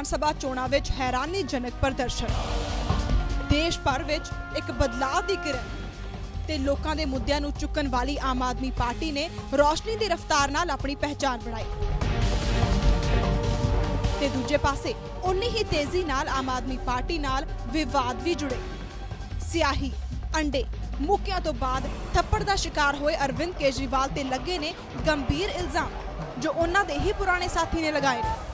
ਵਿਧਾਨ ਸਭਾ ਚੋਣਾਂ ਵਿੱਚ ਹੈਰਾਨੀਜਨਕ ਪ੍ਰਦਰਸ਼ਨ। ਦੇਸ਼ ਭਰ ਵਿੱਚ ਇੱਕ ਬਦਲਾਅ ਦੀ ਕਿਰਨ ਤੇ ਲੋਕਾਂ ਦੇ ਮੁੱਦਿਆਂ ਨੂੰ ਚੁੱਕਣ ਵਾਲੀ ਆਮ ਆਦਮੀ ਪਾਰਟੀ ਨੇ ਰੌਸ਼ਨੀ ਦੀ ਰਫ਼ਤਾਰ ਨਾਲ ਆਪਣੀ ਪਹਿਚਾਣ ਬਣਾਈ। ਤੇ ਦੂਜੇ ਪਾਸੇ ਉਨੀ ਹੀ ਤੇਜ਼ੀ ਨਾਲ ਆਮ ਆਦਮੀ ਪਾਰਟੀ ਨਾਲ ਵਿਵਾਦ ਵੀ ਜੁੜੇ। ਸਿਆਹੀ, ਅੰਡੇ, ਮੁੱਕਿਆਂ ਤੋਂ ਬਾਅਦ ਥੱਪੜ ਦਾ ਸ਼ਿਕਾਰ ਹੋਏ ਅਰਵਿੰਦ ਕੇਜਰੀਵਾਲ ਤੇ ਲੱਗੇ ਨੇ ਗੰਭੀਰ ਇਲਜ਼ਾਮ, ਜੋ ਉਹਨਾਂ ਦੇ ਹੀ ਪੁਰਾਣੇ ਸਾਥੀ ਨੇ ਲਗਾਏ ਨੇ।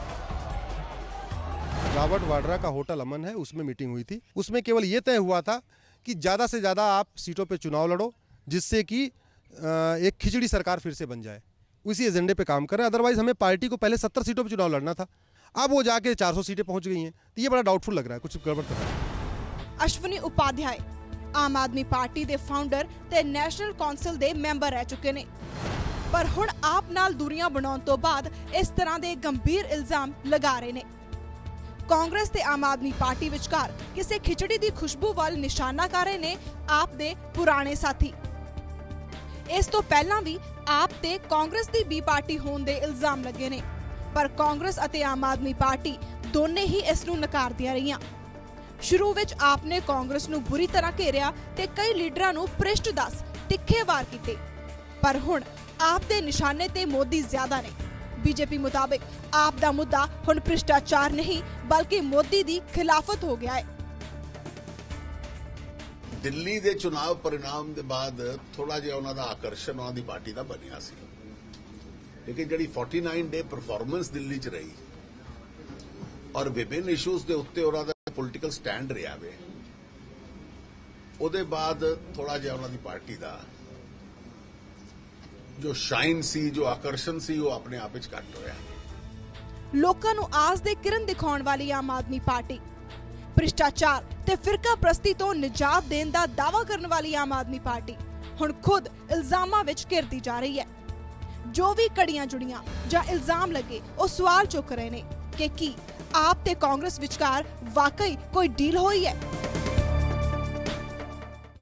रावट वाड्रा का होटल अमन है उसमें मीटिंग हुई थी उसमें केवल ये तय हुआ था कि ज़्यादा से ज़्यादा आप सीटों पे चुनाव लड़ो जिससे कि अ, एक खिचड़ी सरकार फिर से बन जाए उसी एजेंडे पे काम करें अदरवाइज हमें पार्टी को पहले सत्तर सीटों पे चुनाव लड़ना था अब वो जाके 400 सीटें पहुंच गई हैं तो ये बड़ा डाउटफुल लग रहा है कुछ गड़बड़ कर रहा है ਅਸ਼ਵਨੀ ਉਪਾਧਿਆਏ ਆਮ ਆਦਮੀ ਪਾਰਟੀ ਦੇ ਫਾਊਂਡਰ ਤੇ ਨੈਸ਼ਨਲ ਕੌਂਸਲ ਦੇ ਮੈਂਬਰ ਰਹਿ ਚੁੱਕੇ ਨੇ ਪਰ ਹੁਣ ਆਪ ਨਾਲ ਦੂਰੀਆਂ ਬਣਾਉਣ ਤੋਂ ਬਾਅਦ ਇਸ ਤਰ੍ਹਾਂ ਦੇ ਗੰਭੀਰ ਇਲਜ਼ਾਮ ਲਗਾ ਰਹੇ ਨੇ ਕਾਂਗਰਸ ਤੇ ਆਮ ਆਦਮੀ ਪਾਰਟੀ ਵਿਚਕਾਰ ਕਿਸੇ ਖਿਚੜੀ ਦੀ ਖੁਸ਼ਬੂ ਵੱਲ ਨਿਸ਼ਾਨਾ ਕਰ ਰਹੇ ਨੇ ਆਪ ਦੇ ਪੁਰਾਣੇ ਸਾਥੀ। ਇਸ ਤੋਂ ਪਹਿਲਾਂ ਵੀ ਆਪ ਤੇ ਕਾਂਗਰਸ ਦੀ ਬੀ ਪਾਰਟੀ ਹੋਣ ਦੇ ਇਲਜ਼ਾਮ ਲੱਗੇ ਨੇ, ਪਰ ਕਾਂਗਰਸ ਅਤੇ ਆਮ ਆਦਮੀ ਪਾਰਟੀ ਦੋਨੇ ਹੀ ਇਸ ਨੂੰ ਨਕਾਰਦੀਆਂ ਰਹੀਆਂ। ਸ਼ੁਰੂ ਵਿੱਚ ਆਪ ਨੇ ਕਾਂਗਰਸ ਨੂੰ ਬੁਰੀ ਤਰ੍ਹਾਂ ਘੇਰਿਆ ਤੇ ਕਈ ਲੀਡਰਾਂ ਨੂੰ ਭ੍ਰਿਸ਼ਟ ਦੱਸ ਤਿੱਖੇ ਵਾਰ ਕੀਤੇ, ਪਰ ਹੁਣ ਆਪ ਦੇ ਨਿਸ਼ਾਨੇ ਤੇ ਮੋਦੀ ਜ਼ਿਆਦਾ ਨੇ। ਬੀਜੇਪੀ ਮੁਤਾਬਕ ਆਪ ਦਾ ਮੁੱਦਾ ਹੁਣ ਭ੍ਰਿਸ਼ਟਾਚਾਰ ਨਹੀਂ, ਬਲਕਿ ਮੋਦੀ ਦੀ ਖਿਲਾਫਤ ਹੋ ਗਿਆ ਹੈ। ਦਿੱਲੀ ਦੇ ਚੁਣਾਵ ਪਰਿਣਾਮ ਦੇ ਬਾਅਦ ਥੋੜਾ ਜਿਹਾ ਉਹਨਾਂ ਦਾ ਆਕਰਸ਼ਣ ਉਹਨਾਂ ਦੀ ਪਾਰਟੀ ਦਾ ਬਣਿਆ ਸੀ। ਲੇਕਿਨ ਜਿਹੜੀ 49 ਡੇ ਪਰਫਾਰਮੈਂਸ ਦਿੱਲੀ 'ਚ ਰਹੀ ਔਰ ਵਿਭਿੰਨ ਇਸ਼ੂਜ਼ ਦੇ ਉੱਤੇ ਉਹਨਾਂ ਦਾ ਪੋਲਿਟੀਕਲ ਸਟੈਂਡ ਰਿਹਾ ਵੇ, ਉਹਦੇ ਬਾਅਦ ਥੋੜਾ ਜਿਹਾ ਉਹਨਾਂ ਦੀ ਪਾਰਟੀ ਦਾ ਜੋ ਸ਼ਾਈਨ ਸੀ, ਜੋ ਆਕਰਸ਼ਣ ਸੀ, ਉਹ ਆਪਣੇ ਆਪ ਵਿੱਚ ਘੱਟ ਹੋਇਆ। ਲੋਕਾਂ ਨੂੰ ਆਸ ਦੇ ਕਿਰਨ ਦਿਖਾਉਣ ਵਾਲੀ ਆਮ ਆਦਮੀ ਪਾਰਟੀ। ਭ੍ਰਿਸ਼ਟਾਚਾਰ ਤੇ ਫਿਰਕਾ ਪ੍ਰਸਤੀ ਤੋਂ ਨਿਜਾਤ ਦੇਣ ਦਾ ਦਾਅਵਾ ਕਰਨ ਵਾਲੀ ਆਮ ਆਦਮੀ ਪਾਰਟੀ ਹੁਣ ਖੁਦ ਇਲਜ਼ਾਮਾਂ ਵਿੱਚ ਘਿਰਦੀ ਜਾ ਰਹੀ ਹੈ। ਜੋ ਵੀ ਕੜੀਆਂ ਜੁੜੀਆਂ ਜਾਂ ਇਲਜ਼ਾਮ ਲੱਗੇ, ਉਹ ਸਵਾਲ ਚੁੱਕ ਰਹੇ ਨੇ ਕਿ ਕੀ ਆਪ ਤੇ ਕਾਂਗਰਸ ਵਿਚਕਾਰ ਵਾਕਈ ਕੋਈ ਡੀਲ ਹੋਈ ਹੈ?